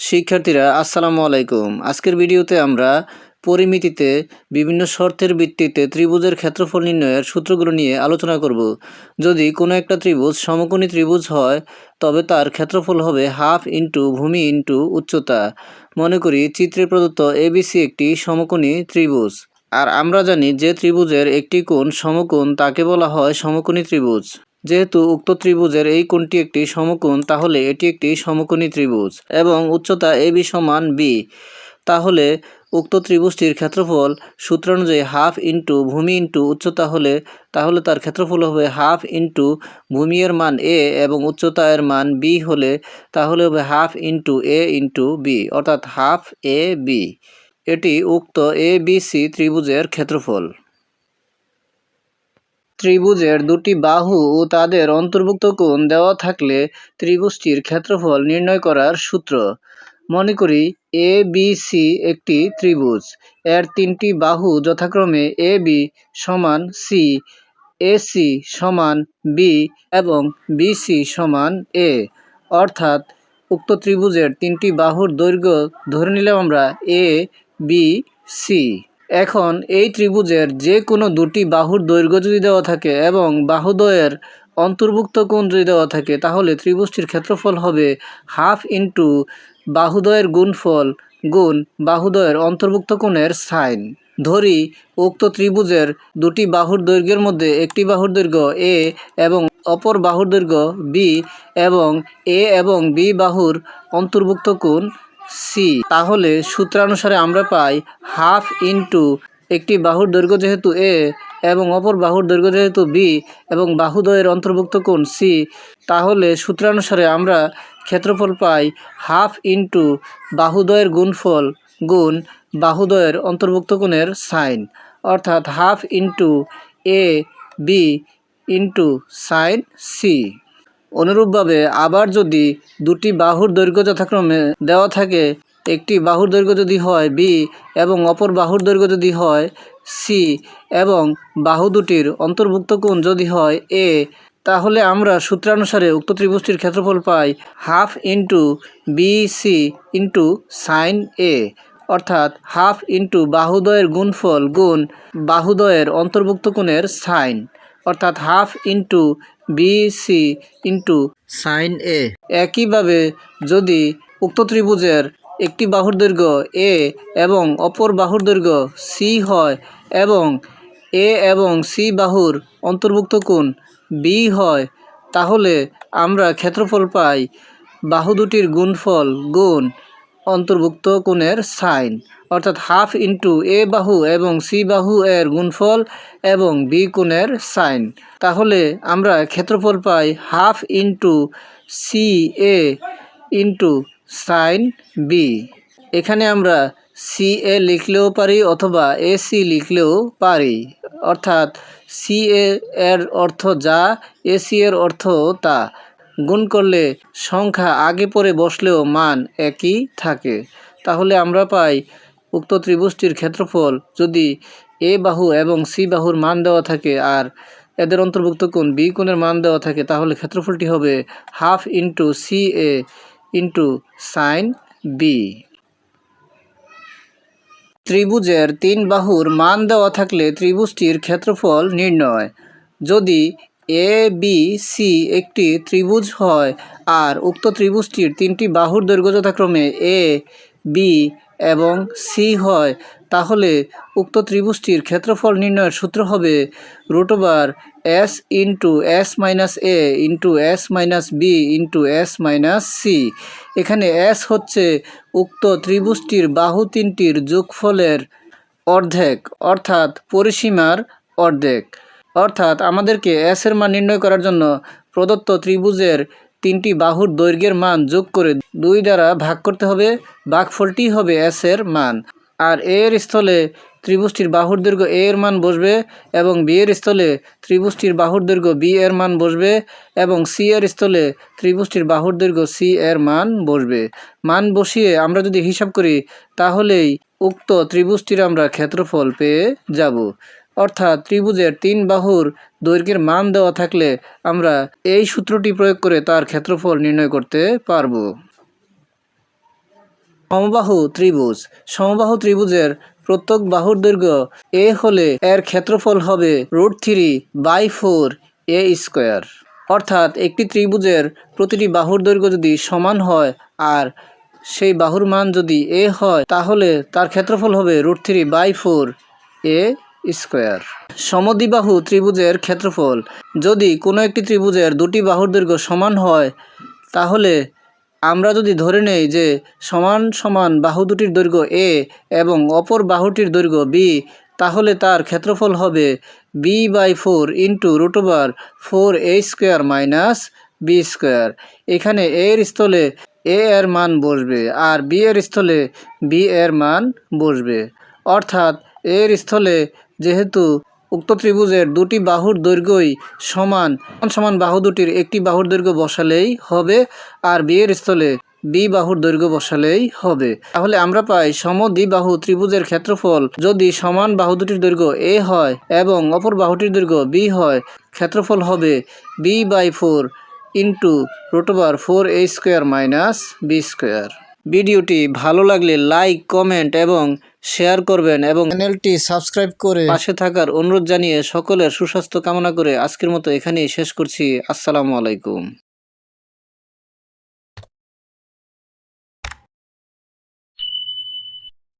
শিক্ষার্থীরা, আসসালামু আলাইকুম। আজকের ভিডিওতে আমরা পরিমিতিতে বিভিন্ন শর্তের ভিত্তিতে ত্রিভুজের ক্ষেত্রফল নির্ণয়ের সূত্রগুলো নিয়ে আলোচনা করব। যদি কোনো একটা ত্রিভুজ সমকোণী ত্রিভুজ হয়, তবে তার ক্ষেত্রফল হবে হাফ ইন্টু ভূমি ইন্টু উচ্চতা। মনে করি চিত্রে প্রদত্ত এবিসি একটি সমকোণী ত্রিভুজ। আর আমরা জানি যে ত্রিভুজের একটি কোণ সমকোণ, তাকে বলা হয় সমকোণী ত্রিভুজ। যেহেতু উক্ত ত্রিভুজের এই কোণটি একটি সমকোণ, তাহলে এটি একটি সমকোণী ত্রিভুজ এবং উচ্চতা এ বি সমান বি। তাহলে উক্ত ত্রিভুজটির ক্ষেত্রফল সূত্র অনুযায়ী হাফ ইন্টু ভূমি ইন্টু উচ্চতা হলে তাহলে তার ক্ষেত্রফল হবে হাফ ইন্টু ভূমি এর মান এ এবং উচ্চতা এর মান বি হলে তাহলে হবে half into A into B, অর্থাৎ হাফ এ বি। এটি উক্ত এ বি সি ত্রিভুজের ক্ষেত্রফল। ত্রিভুজের দুটি বাহু ও তাদের অন্তর্ভুক্ত কোণ দেওয়া থাকলে ত্রিভুজটির ক্ষেত্রফল নির্ণয় করার সূত্র। মনে করি এ বি সি একটি ত্রিভুজ। এর তিনটি বাহু যথাক্রমে এ বি সমান সি এ সি সমান বি এবং বি সি সমান এ অর্থাৎ উক্ত ত্রিভুজের তিনটি বাহুর দৈর্ঘ্য ধরে নিলাম আমরা এ বি সি এখন এই ত্রিভুজের যে কোনো দুটি বাহুর দৈর্ঘ্য যদি দেওয়া থাকে এবং বাহুদ্বয়ের অন্তর্ভুক্ত কোণ যদি দেওয়া থাকে, তাহলে ত্রিভুজটির ক্ষেত্রফল হবে হাফ ইন্টু বাহুদ্বয়ের গুণফল গুণ বাহুদ্বয়ের অন্তর্ভুক্ত কোণের সাইন। ধরি, উক্ত ত্রিভুজের দুটি বাহুর দৈর্ঘ্যের মধ্যে একটি বাহুর দৈর্ঘ্য এ এবং অপর বাহুর দৈর্ঘ্য বি এবং এ এবং বি বাহুর অন্তর্ভুক্ত কোণ সি। তাহলে সূত্রানুসারে আমরা পাই হাফ ইন্টু একটি বাহুর দৈর্ঘ্য যেহেতু এ এবং অপর বাহুর দৈর্ঘ্য যেহেতু বি এবং বাহুদ্বয়ের অন্তর্ভুক্ত কোণ সি, তাহলে সূত্রানুসারে আমরা ক্ষেত্রফল পাই হাফ ইন্টু বাহুদ্বয়ের গুণফল গুণ বাহুদ্বয়ের অন্তর্ভুক্ত কোণের সাইন। অর্থাৎ half into A B into sine C. অনুরূপভাবে আবার যদি দুটি বাহুর দৈর্ঘ্য যথাক্রমে দেওয়া থাকে, একটি বাহুর দৈর্ঘ্য যদি হয় বি এবং অপর বাহুর দৈর্ঘ্য যদি হয় সি এবং বাহু দুটির অন্তর্ভুক্ত কোণ যদি হয় এ তাহলে আমরা সূত্রানুসারে উক্ত ত্রিভুজটির ক্ষেত্রফল পাই half into B C into sine A অর্থাৎ হাফ ইন্টু বাহুদয়ের গুণফল গুণ বাহুদয়ের অন্তর্ভুক্ত কোণের সাইন। অর্থাৎ half into B C into sine A. একইভাবে যদি উক্ত ত্রিভুজের একটি বাহুর দৈর্ঘ্য এ এবং অপর বাহুর দৈর্ঘ্য সি হয় এবং এ এবং সি বাহুর অন্তর্ভুক্ত কোণ বি হয়, তাহলে আমরা ক্ষেত্রফল পাই বাহু দুটির গুণফল গুণ অন্তর্ভুক্ত কোণের সাইন, অর্থাৎ হাফ ইন্টু এ বাহু এবং সি বাহু এর গুণফল এবং বি কোণের সাইন। তাহলে আমরা ক্ষেত্রফল পাই half into C A into sine B. এখানে আমরা সি এ লিখলেও পারি অথবা এ সি লিখলেও পারি, অর্থাৎ সি এ এর অর্থ যা, এ সি এর অর্থ তা। গুণ করলে সংখ্যা আগে পরে বসলেও মান একই থাকে। তাহলে আমরা পাই, উক্ত ত্রিভুজটির ক্ষেত্রফল যদি এ বাহু এবং সি বাহুর মান দেওয়া থাকে আর এদের অন্তর্ভুক্ত কোণ বি কোণের মান দেওয়া থাকে, তাহলে ক্ষেত্রফলটি হবে half into C A into sine B. ত্রিভুজের তিন বাহুর মান দেওয়া থাকলে ত্রিভুজটির ক্ষেত্রফল নির্ণয়। যদি এ বি সি একটি ত্রিভুজ হয় আর উক্ত ত্রিভুজটির তিনটি বাহুর দৈর্ঘ্য যথাক্রমে এ বি এবং সি হয়। তাহলে উক্ত ত্রিভুজটির ক্ষেত্রফল নির্ণয়ের সূত্র হবে root over S into S minus A into S minus B into S minus C এখানে এস হচ্ছে উক্ত ত্রিভুজটির বাহু তিনটির যোগফলের অর্ধেক, অর্থাৎ পরিসীমার অর্ধেক। অর্থাৎ আমাদেরকে এস এর মান নির্ণয় করার জন্য প্রদত্ত ত্রিভুজের তিনটি বাহুর দৈর্ঘ্যের মান যোগ করে দুই দ্বারা ভাগ করতে হবে ভাগফলটি হবে এস এর মান। আর এর স্থলে ত্রিভুজটির বাহুর দৈর্ঘ্য এ এর মান বসবে এবং বি এর স্থলে ত্রিভুজটির বাহুর দৈর্ঘ্য বি এর মান বসবে এবং সি এর স্থলে ত্রিভুজটির বাহুর দৈর্ঘ্য সি এর মান বসবে। মান বসিয়ে আমরা যদি হিসাব করি, তাহলেই উক্ত ত্রিভুজটির আমরা ক্ষেত্রফল পেয়ে যাব। অর্থাৎ ত্রিভুজের তিন বাহুর দৈর্ঘ্যের মান দেওয়া থাকলে আমরা এই সূত্রটি প্রয়োগ করে তার ক্ষেত্রফল নির্ণয় করতে পারব। সমবাহু ত্রিভুজ। সমবাহু ত্রিভুজের প্রত্যেক বাহুর দৈর্ঘ্য এ হলে এর ক্ষেত্রফল হবে root three by four A square. অর্থাৎ একটি ত্রিভুজের প্রতিটি বাহুর দৈর্ঘ্য যদি সমান হয় আর সেই বাহুর মান যদি এ হয়, তাহলে তার ক্ষেত্রফল হবে root three by four A square. সমদ্বিবাহু ত্রিভুজের ক্ষেত্রফল। যদি কোনো একটি ত্রিভুজের দুটি বাহুর দৈর্ঘ্য সমান হয়, তাহলে আমরা যদি ধরে নেই যে সমান সমান বাহু দুটির দৈর্ঘ্য এ এবং অপর বাহুটির দৈর্ঘ্য বি তাহলে তার ক্ষেত্রফল হবে B by four into root over four A square minus B square এখানে এর স্থলে এ এর মান বসবে আর বি এর স্থলে বি এর মান বসবে। অর্থাৎ এর স্থলে যেহেতু উক্ত ত্রিভুজের দুটি বাহুর দৈর্ঘ্যই সমান সমান বাহু দুটির একটি বাহুর দৈর্ঘ্য বসালেই হবে আর বিয়ের স্থলে বি বাহুর দৈর্ঘ্য বসালেই হবে। তাহলে আমরা পাই সমদ্বিবাহু ত্রিভুজের ক্ষেত্রফল যদি সমান বাহু দুটির দৈর্ঘ্য এ হয় এবং অপর বাহুটির দৈর্ঘ্য বি হয়, ক্ষেত্রফল হবে B by four into root over four A square minus B square ভিডিওটি ভালো লাগলে লাইক কমেন্ট এবং শেয়ার করবেন এবং চ্যানেলটি সাবস্ক্রাইব করে পাশে থাকার অনুরোধ জানিয়ে সকলের সুস্বাস্থ্য কামনা করে আজকের মতো এখানেই শেষ করছি। আসসালামু আলাইকুম।